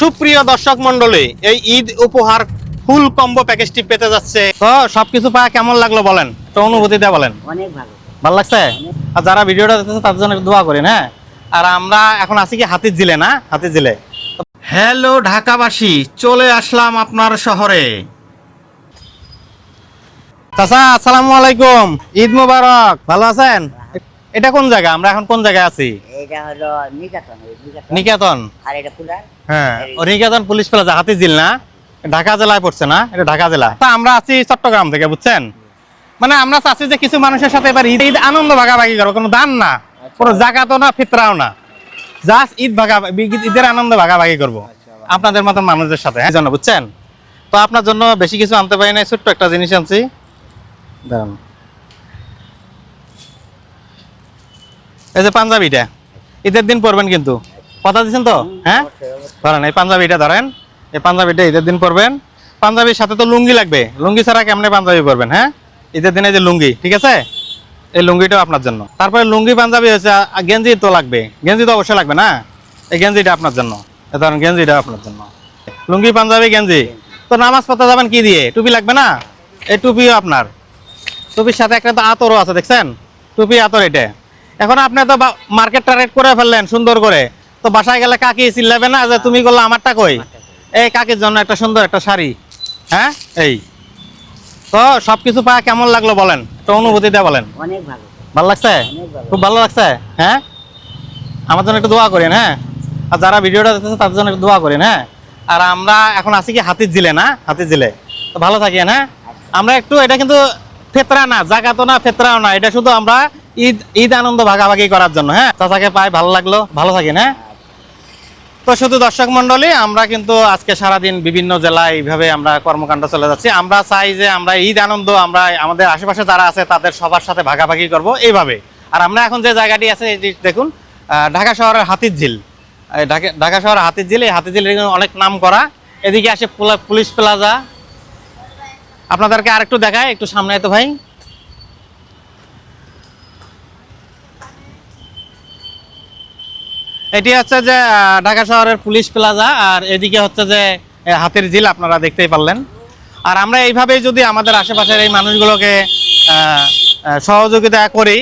সুপ্রিয় দর্শক মন্ডলী এই ঈদ উপহার ফুল কম্বো প্যাকেজটি পেতে যাচ্ছে। তো সবকিছু পায় কেমন লাগল বলেন? তো অনুভূতিটা বলেন। অনেক ভালো। ভালো লাগছে? আর যারা ভিডিওটা দেখতেছে তাদের জন্য দোয়া করেন হ্যাঁ? আর আমরা এখন আছি কি হাতির জিলে না? হাতির জিলে হ্যালো ঢাকাবাসী চলে আসলাম আপনার শহরে। চাচা আসসালামু আলাইকুম। ঈদ মুবারক। ভালো আছেন? এটা কোন জায়গা? আমরা এখন কোন জায়গায় আছি? এটা হলো নিকাতন নিকেতন আর এটা কুলার হ্যাঁ ও নিকেতন পুলিশ প্লাজা না ঢাকা জেলায় পড়ছে না এটা ঢাকা জেলা। তা আমরা আছি চট্টগ্রাম থেকে বুঝছেন? মানে আমরা চাচ্ছি যে কিছু মানুষের সাথে এবার ঈদ ঈদ আনন্দ ভাগাভাগি করব কোনো দান না কোনো জাকাতও না ফিতরাও না। জাস্ট ঈদ ভাগা ঈদের আনন্দ ভাগাভাগি করব আপনাদের মতন মানুষদের সাথে হ্যাঁ জন্য বুঝছেন? তো আপনার জন্য বেশি কিছু আনতে পারি না ছোট্ট একটা জিনিস আনছি। দাঁড়ান। এই যে পাঞ্জাবিটা ঈদের দিন পরবেন কিন্তু। কথা দিচ্ছেন তো? হ্যাঁ? ধরেন, এই পাঞ্জাবিটা ধরেন, এই পাঞ্জাবিটা ঈদের দিন পরবেন। পাঞ্জাবির সাথে তো লুঙ্গি লাগবে। লুঙ্গি ছাড়া কেমনে পাঞ্জাবি পরবেন হ্যাঁ? ঈদের দিনে যে লুঙ্গি, ঠিক আছে? এই লুঙ্গিটাও আপনার জন্য। তারপরে লুঙ্গি, পাঞ্জাবি হচ্ছে গেঞ্জি তো লাগবে। গেঞ্জি তো অবশ্যই লাগবে না? এই গেঞ্জিটা আপনার জন্য। ধরেন, গেঞ্জিটা আপনার জন্য। লুঙ্গি, পাঞ্জাবি, গেঞ্জি। তো নামাজ পড়তে যাবেন কি দিয়ে? টুপি লাগবে না? এই টুপিও আপনার। টুপির সাথে একটা তো আতরও আছে, দেখছেন? টুপি আতর এটা। এখন আপনি তো মার্কেট টার্গেট করে ফেললেন সুন্দর করে। তো বাসায় গেলে কাকি চিল্লাবে না যে তুমি করল আমারটা কই? এই কাকির জন্য একটা সুন্দর একটা শাড়ি। হ্যাঁ? এই। তো সবকিছু পায় কেমন লাগল বলেন? তো অনুভূতিটা বলেন। অনেক ভালো। ভালো লাগছে? খুব ভালো লাগছে? হ্যাঁ? আমার জন্য একটু দোয়া করেন হ্যাঁ? আর যারা ভিডিওটা দেখতেছে তাদের জন্য একটু দোয়া করেন হ্যাঁ? আর আমরা এখন আছি কি হাতির জিলে না? হাতির জিলে তো ভালো থাকেন হ্যাঁ? আমরা একটু এটা কিন্তু ফেতরা না জাগাতো না ফেতরাও না। এটা শুধু আমরা ঈদ ঈদ আনন্দ ভাগাভাগি করার জন্য হ্যাঁ? চাচাকে পাই, ভালো লাগল, ভালো থাকেন হ্যাঁ? তো শুধু দর্শক মন্ডলী আমরা কিন্তু আজকে সারাদিন বিভিন্ন জেলায় এইভাবে আমরা কর্মকাণ্ড চলে যাচ্ছি। আমরা চাই যে আমরা ঈদ আনন্দ, আমরা আমাদের আশেপাশে যারা আছে তাদের সবার সাথে ভাগাভাগি করব এইভাবে। আর আমরা এখন যে জায়গাটি আছে এটি দেখুন ঢাকা শহরের হাতির ঝিল ঢাকা শহরের হাতির ঝিল এই হাতির ঝিল অনেক নাম করা। এদিকে আসে পুলা- পুলিশ প্লাজা। আপনাদেরকে আরেকটু দেখায় একটু সামনে তো ভাই। এটি হচ্ছে যে ঢাকা শহরের পুলিশ প্লাজা, আর এদিকে হচ্ছে যে হাতের জিল আপনারা দেখতেই পারলেন। আর আমরা এইভাবেই যদি আমাদের আশেপাশের এই মানুষগুলোকে সহযোগিতা করি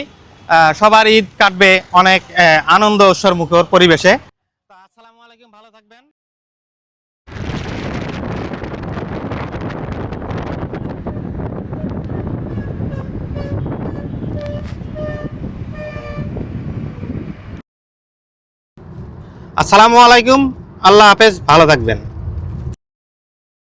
সবার ঈদ কাটবে অনেক আনন্দ উৎসর মুখর পরিবেশে তো আসসালামু আলাইকুম ভালো থাকবেন আসসালামু আলাইকুম। আল্লাহ হাফেজ ভালো থাকবেন।